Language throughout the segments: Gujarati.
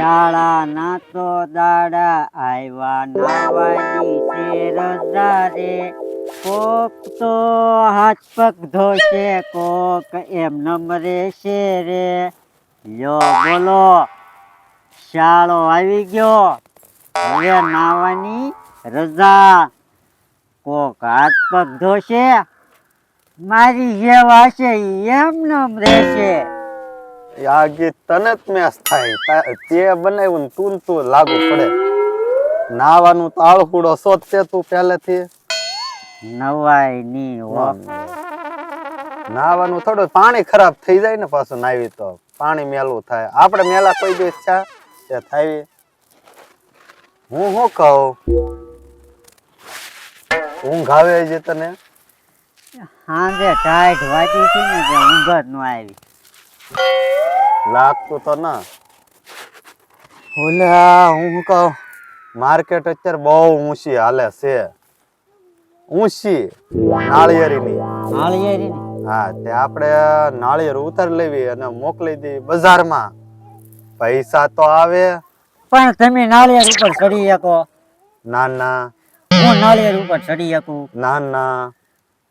શાળા ના તો દાડા આવ્યા નાવાની રજા રે કોક તો હાથ પગ ધોશે, કોક એમ નમરે છે રે યો બોલો, શાળો આવી ગયો. હવે નાવાની રજા. કોક હાથ પગ ધોશે, મારી જેવા છે એમ નમ રહેશે આ ગીત તને જ મેસ થાય તે બનાવ્યું ને તું તો તું લાગુ પડે. નાવાનું તાળહુડો શોધતે તું પહેલેથી. નવાયની હો. નાવાનું થોડું પાણી ખરાબ થઈ જાય ને પાછું નાવી તો. પાણી મેલું થાય. આપણે મેલા કોઈ દિવસ છે? તે થાય. હું શું કહું? ઊંઘ આવે છે તને? સાંજે ટાઈટ વાંચી છે ને કે ઊંઘ જ ન આવી. લાગતું તો ના. ઓલા હું કહું? માર્કેટ અત્યારે બહુ ઊંચી હાલે છે. ઊંચી નાળિયેરીની. નાળિયેરી હા તે આપણે નાળિયેર ઉતારી લેવી અને મોકલી દઈ બજારમાં. પૈસા તો આવે. પણ તમે નાળિયેર ઉપર ચડી શકો. ના ના હું નાળિયેર ઉપર ચડી શકું? ના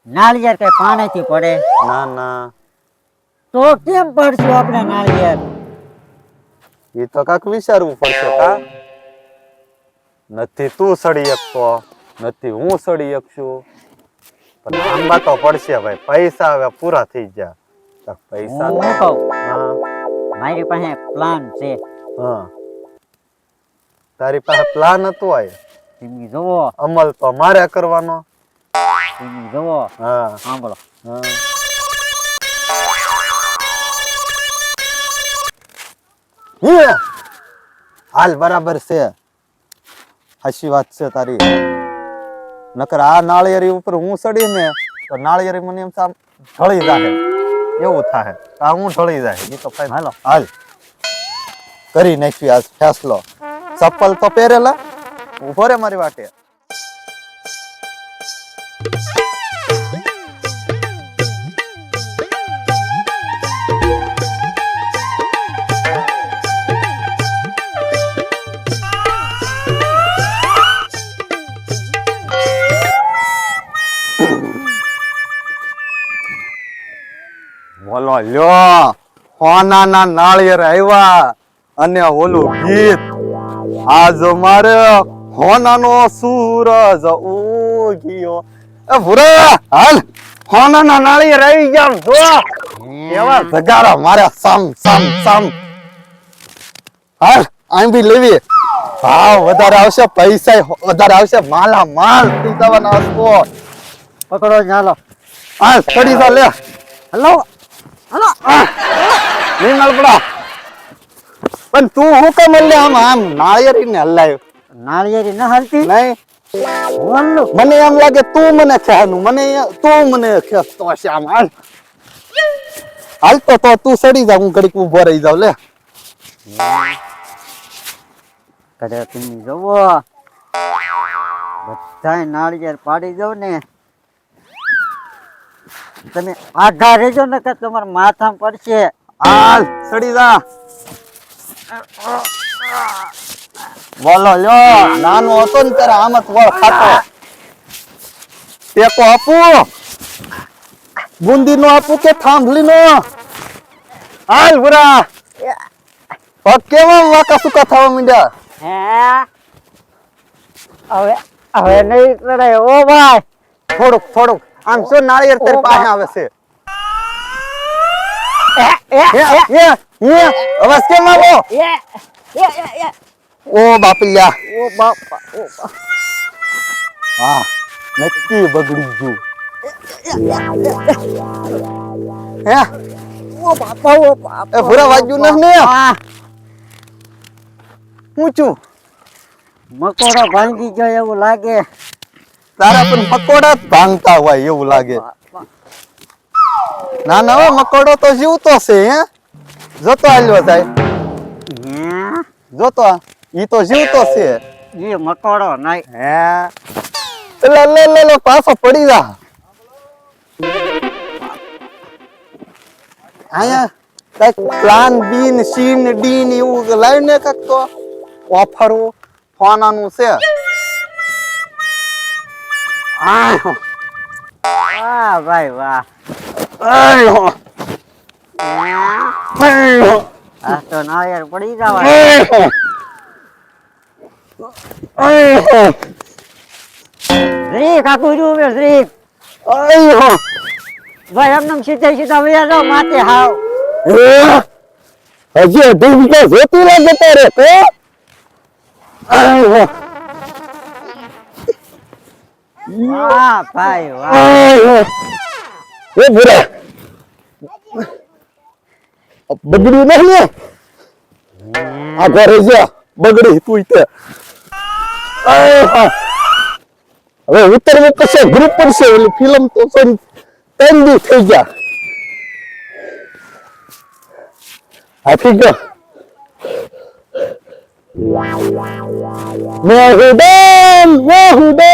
નાળિયેર કઈ પાણીથી પડે? નાના. તો કેમ પડશું આપણે નાળિયેર? એ તો કાક વિચારવું પડશે કા? નથી તું સડી શકતો નથી હું સડી શકશું. પણ આંબા તો પડશે ભાઈ પૈસા હવે પૂરા થઈ ગયા. પૈસા હું કહું? મારી પાસે પ્લાન છે. હા. તારી પાસે પ્લાન હતું આય? તમે જુઓ અમલ તો મારે કરવાનો. તમે જુઓ હા. સાંભળો. હા. હાલ બરાબર છે. હાશી વાત છે તારી. નકર આ નાળિયેરી ઉપર હું ચડી ને તો નાળિયેરી મને એમ સામ ઢળી જાય એવું થાય આ હું ઢળી જાય એ તો કઈ હાલો. હાલ. કરી નાખી આજ ફેસલો. ચપ્પલ તો પહેરેલા. ઊભો રે મારી વાટે. લ્યો, હોનાના નાળિયેર આવ્યા અને ઓલું ગીત. આજ મારે હોનાનો સૂરજ ઉગ્યો. એ ભૂરા, હાલ, હોનાના નાળિયેર આવી ગયા, જો. એવા જગારા મારે સમ સમ સમ. હાલ આમ બી લેવી. ભાવ વધારે આવશે પૈસા વધારે આવશે માલા માલ પીતાવાના જવાના પકડો હાલો. હાલ ચડી જા, લે. હલો. હલો નહીં નળપડા પણ તું હું કેમ લે આમ આમ નાળિયેરી ને હલાયો નાળિયેરી ન હાલતી નહીં મને એમ લાગે તું મને ખેનું મને તું મને ખેંચતો હશે આમ હાલ તો તો સડી જા હું ઘડીક ઊભો રહી જાવ લે કદાચ તમે જવો બધાય નાળિયેર પાડી જાવ ને તમે આઘા રહેજો ને કે તમારા માથા પડશે. હાલ સડી જા. બોલો લ્યો નાનો હતો ને ત્યારે આમ જ વળ ખાતો. ટેકો આપું. બુંદી નો આપું કે થાંભલી નો હાલ બુરા. પગ કેવા વાકા સુકા થવા માંડ્યા? હે? હવે હવે નહીં કરે ઓ ભાઈ. થોડુંક થોડુંક. આમ શું નાળિયેર તારી પાસે આવે છે એ, એ, હે, હે, હે, અવાજ કેમ આવો એ, એ, એ, એ. ઓ બાપલિયા ઓ બાપા ઓ બાપા. હા નક્કી બગડી ગયું હે ઓ બાપા ઓ બાપા એ ભૂરા વાગ્યું નથી ને? આ હું છું મકોડો ભાંગી ગયો એવું લાગે તારા પણ મકોડા ભાંગતા હોય એવું લાગે. ના ના મકોડો તો જીવતો છે હે? જોતો આલ્યો થાય જોતો ઈ તો જીવતો છે. ઈ મકોડો નહીં. હે? લે લે લે લે પાછો પડી જા. આયા કંઈક પ્લાન બી ને સી ને ડી ને એવું લાવીને કાક તો ઓફરો ફોનાનું છે. વાહ ભાઈ વાહ. આ તો નાળિયેર પડી જવા શ્રી કાકુ જુએ શ્રી. ભાઈ એમને સીધા સીધા વયા જાઓ માથે હાવ. હજી અઢી મીટર જોતી રે જતા તો? આય. વાહ ભાઈ વાહ આય એ ભૂરા બગડ્યું નહીં ને આ ઘરે જા બગડી તું તે આય હવે ઉતરવું કશે ગ્રુપ પડશે ઓલી ફિલ્મ તો પણ ત્રણ દી થઈ ગયા હાથી ગયો મેં હું ડન મેં હું ડન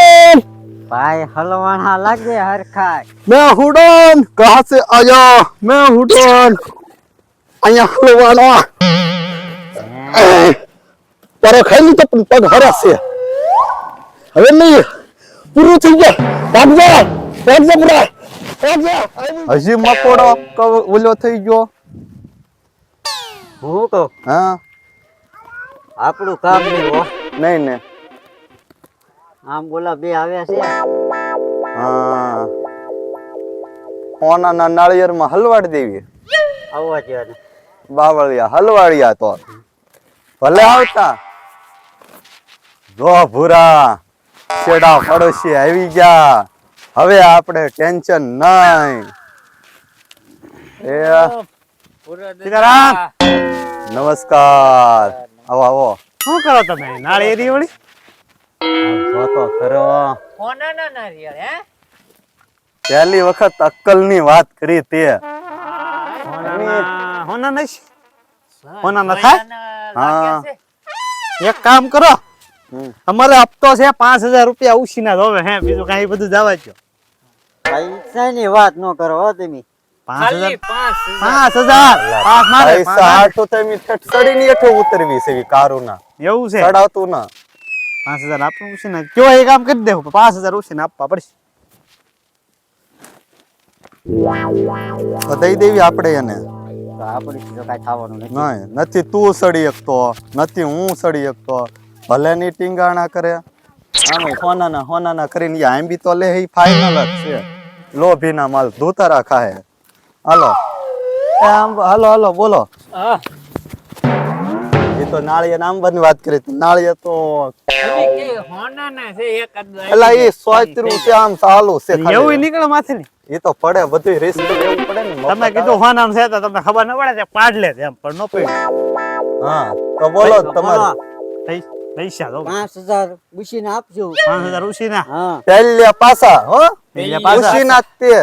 ભાઈ હલવાણા લાગે હરખા મેં હુડન કાસે સે આયા? મેં હુડન. અહીંયા હલવાણા તારે ખાઈ તો પગ હરાશે હવે નહીં પૂરું થઈ ગયો. ભાગજો ભાગજો પૂરા હજી મકોડો ઓલો થઈ ગયો. હું તો હા. આપણું કામ નહીં નહીં ને આમ બોલા બે આવ્યા છે? હા. હોનાના નાળિયેરમાં હલવાડ દેવી. આવવા છે બાવળિયા હલવાડિયા તો. ભલે આવતા. જો ભૂરા છેડા પડોશી આવી ગયા. હવે આપણે ટેન્શન નહીં. એ સીતારામ. નમસ્કાર. આવો આવો. શું કરો તમે? નાળિયેરી વળી? ખરો. નારિયેળ હે? પહેલી વખત અક્કલની વાત કરી તે. હોનાના હોના નહીં થાય હા. એક કામ કરો. અમારે હપ્તો છે પાંચ હજાર રૂપિયા ઉછીના જોવે હે? બીજું કઈ બધું જવા દો પૈસાની વાત ન કરો હો તમે? પાંચ હજાર પાંચ હજાર. મારે પૈસા ની ઉતરવી છે કારો કારુના. એવું છે? ચડાવતું ના. પાંચ હજાર આપવું ઉછીના કયો એ કામ કરી દેવું પાંચ હજાર ઉછીના આપવા પડશે. તો દઈ દેવી આપણે એને. તો આપણે તો કાંઈ થવાનું નથી. તું સડી શકતો નથી હું સડી શકતો. ભલે ની ટીંગાણા કરે. આનું હોનાના હોનાના કરીને આમ બી તો લે ઈ ફાઇનલ જ છે. લોભીના માલ ધોતારા ખાય હાલો. એ આમ હાલો હાલો બોલો. એ તો નાળિયેર આંબાની વાત કરી તો નાળિયેર તો એટલે એ સોચરું છે આમ ચાલુ છે એવું નીકળે માથે એ તો પડે બધું રિસ્ક લેવું પડે ને તમે કીધું હોન આમ છે તો તમને ખબર ન પડે તે પાડ લે એમ પણ નો પડે. હા તો બોલો તમારું. પૈસા દો પાંચ હજાર ઉછીને આપજો. પાંચ હજાર ઉછીના? હા. પહેલે પાસા હો? પહેલે પાસા. ઉશીના તે.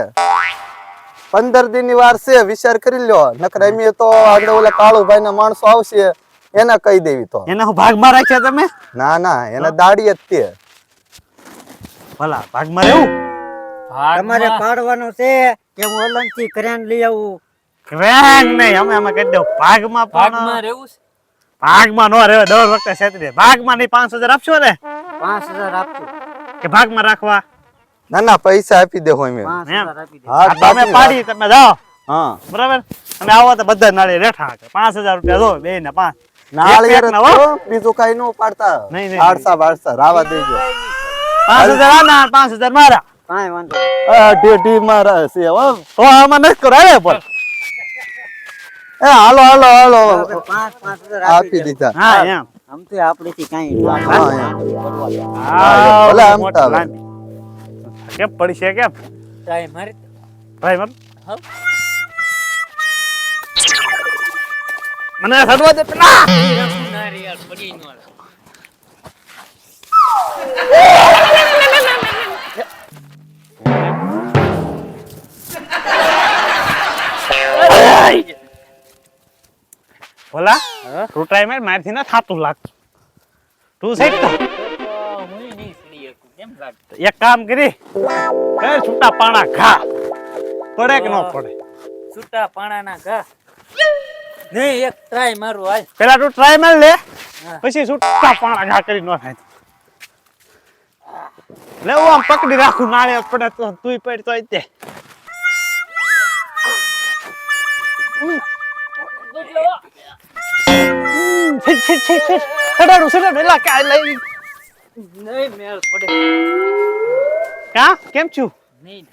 પંદર દિનની વાર છે વિચાર કરી લ્યો. નકર એમ તો આગળ ઓલા કાળુભાઈ ના માણસો આવશે. એને કહી દેવી તો. એને હું ભાગમાં રાખ્યા તમે? ના ના એને દાડી જ તે. ભલા ભાગમાં રહેવું? તમારે પાડવાનું છે કે હું ઓલંકી ક્રેન લઈ આવું? ક્રેન નહીં અમે અમે કહી દઉં ભાગમાં પણ ભાગમાં નો રહેવા દર વખતે છેતરી. ભાગમાં નહીં પાંચ હજાર આપશો ને? પાંચ હજાર આપશો કે ભાગમાં રાખવા? ના ના પૈસા આપી દે. હા આ તમે પાડી તમે જાઓ. હા. બરાબર? અને આવો તો બધા નાળી રેઠા પાંચ હજાર રૂપિયા દો બે ને પાંચ. નાળિયેર. તો, બીજું કઈ નો પાડતા. આડસા બાડસા રાવા દેજો. પાંચ હજાર આના પાંચ હજાર મારા. કાંઈ વાંધો નહીં. આ મારા છે હો. તો આમાં નથી કરો પણ. એ હાલો હાલો હાલો. પાંચ પાંચ હજાર આપી આપી દીધા. હા એમ. આમ તો કાંઈ હા, ભલે. કેમ પડી છે કેમ? ભાઈ મને સડવા દે પેલા. ભલા તું ટ્રાય માર મારથી ના થાતું લાગતું. તું તો એક કામ કરી. કર છૂટા પાણા ખા પડે કે ન પડે? છૂટા પાણાના ઘા. નહીં એક ટ્રાય મારું હાલ. પેલા તું ટ્રાય માર લે. પછી છૂટા પાણા ઘા કરી નો થાય લે હું આમ પકડી રાખું નાળે પડે તો તુંય પડ તો. તે સડાડું સડાડું એલા કાંઈ લઈ નહીં મેળ પડે. કા કેમ છું? નહીં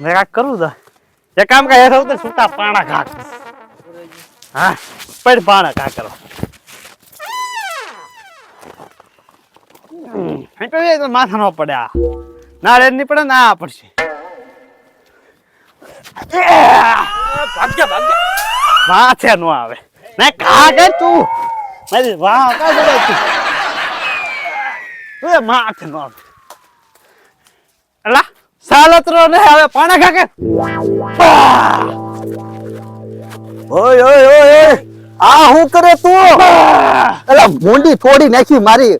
મેં કાંઈક કરું તો. એ કામ કાય હેઠળ ઉતર સુતા પાણા ઘા હા પડ પાણા ઘા કરો. હમ, તો માથા નો પડે ના રેડની પડે ના આ પડશે. ભાગ્ય ભાગ્ય માથે નો આવે. ના ઘા કે તું. મારી વાહ કા બોલાય તું? તું માથે નો આવે. એલા સાલતરો ને હવે પાણા ઘા ઓય ઓય ઓય ઓય. આ હું કરે તું? એલા ભૂંડી થોડી નાખી મારી.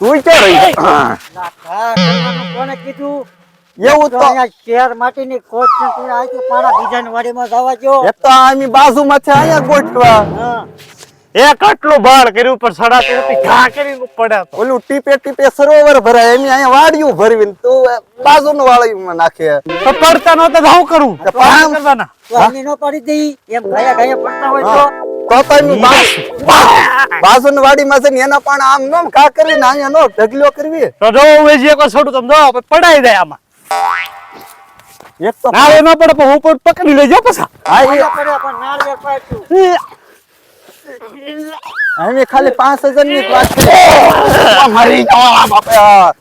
તું રહી? ના, ઘા કરવાનું કોને કીધું? એવું તો તો અહીંયા શેર માટીની કોટ ને તું આખી પાણા બીજાની વાડીમાં જવા જો એક તો આની બાજુમાંથી અહીંયા ગોઠવા. હા. એ આટલું બાળ કર્યું પણ સડાતું નથી ઘા કરીને પડ્યા તો. ઓલું ટીપે ટીપે સરોવર ભરાય એની અહીંયા વાડિયું ભરવીને તું બાજુનું વાળીમાં નાખે. તો પડતા નહોતા તો હું કરું? પાણી કરવાના. પાણી નો પડી દઈ એમ ગયા ગયા પડતા હોય તો. તો તો એની બા- બાજુની વાડીમાં છે ને એના પણ આમ નો ઘા કરીને અહીંયા નો ઢગલો કરવી. તો જો હું છોડું તમે જો પડાઈ જાય આમાં. એક તો ના એ પડે પણ હું પણ પકડી લેજો પાછા. હા એ પણ. અમે ખાલી પાંચ હજારની વાત કરી. મરી જવા બાપા